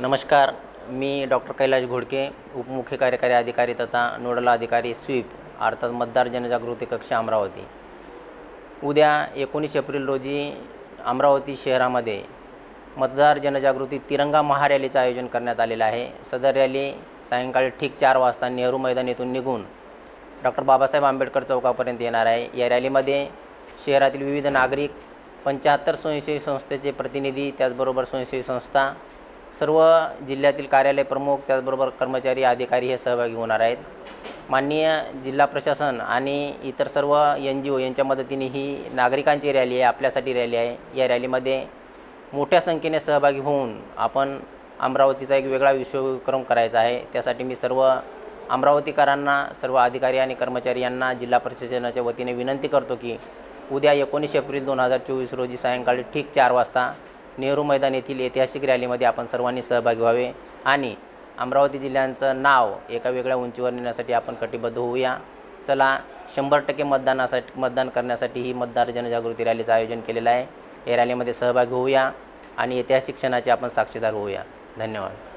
नमस्कार मी डॉक्टर कैलाश घोडके उपमुख्य कार्यकारी अधिकारी तथा नोडल अधिकारी स्वीप अर्थात मतदार जनजागृती कक्ष अमरावती. उद्या एकोणीस एप्रिल रोजी अमरावती शहरामध्ये मतदार जनजागृती तिरंगा महारॅलीचं आयोजन करण्यात आलेलं आहे. सदर रॅली सायंकाळी ठीक चार वाजता नेहरू मैदान येथून निघून डॉक्टर बाबासाहेब आंबेडकर चौकापर्यंत येणार आहे. या रॅलीमध्ये शहरातील विविध नागरिक पंच्याहत्तर स्वयंसेवी संस्थेचे प्रतिनिधी त्याचबरोबर स्वयंसेवी संस्था सर्व जिल्ह्यातील कार्यालय प्रमुख त्याचबरोबर कर्मचारी अधिकारी हे सहभागी होणार आहेत. माननीय जिल्हा प्रशासन आणि इतर सर्व एन जी ओ यांच्या मदतीने ही नागरिकांची रॅली आहे आपल्यासाठी रॅली आहे. या रॅलीमध्ये मोठ्या संख्येने सहभागी होऊन आपण अमरावतीचा एक वेगळा विश्वविक्रम करायचा आहे. त्यासाठी मी सर्व अमरावतीकरांना सर्व अधिकारी आणि कर्मचारी यांना जिल्हा प्रशासनाच्या वतीने विनंती करतो की उद्या एकोणीस एप्रिल दोन हजार चोवीस रोजी सायंकाळी ठीक चार वाजता नेहरू मैदान येथील ऐतिहासिक रॅलीमध्ये आपण सर्वांनी सहभागी व्हावे आणि अमरावती जिल्ह्यांचं नाव एका वेगळ्या उंचीवर नेण्यासाठी आपण कटिबद्ध होऊया. चला शंभर टक्के मतदानासाठी मतदान करण्यासाठी ही मतदार जनजागृती रॅलीचं आयोजन केलेलं आहे. या रॅलीमध्ये सहभागी होऊया आणि ऐतिहासिक क्षणाचे आपण साक्षीदार होऊया. धन्यवाद.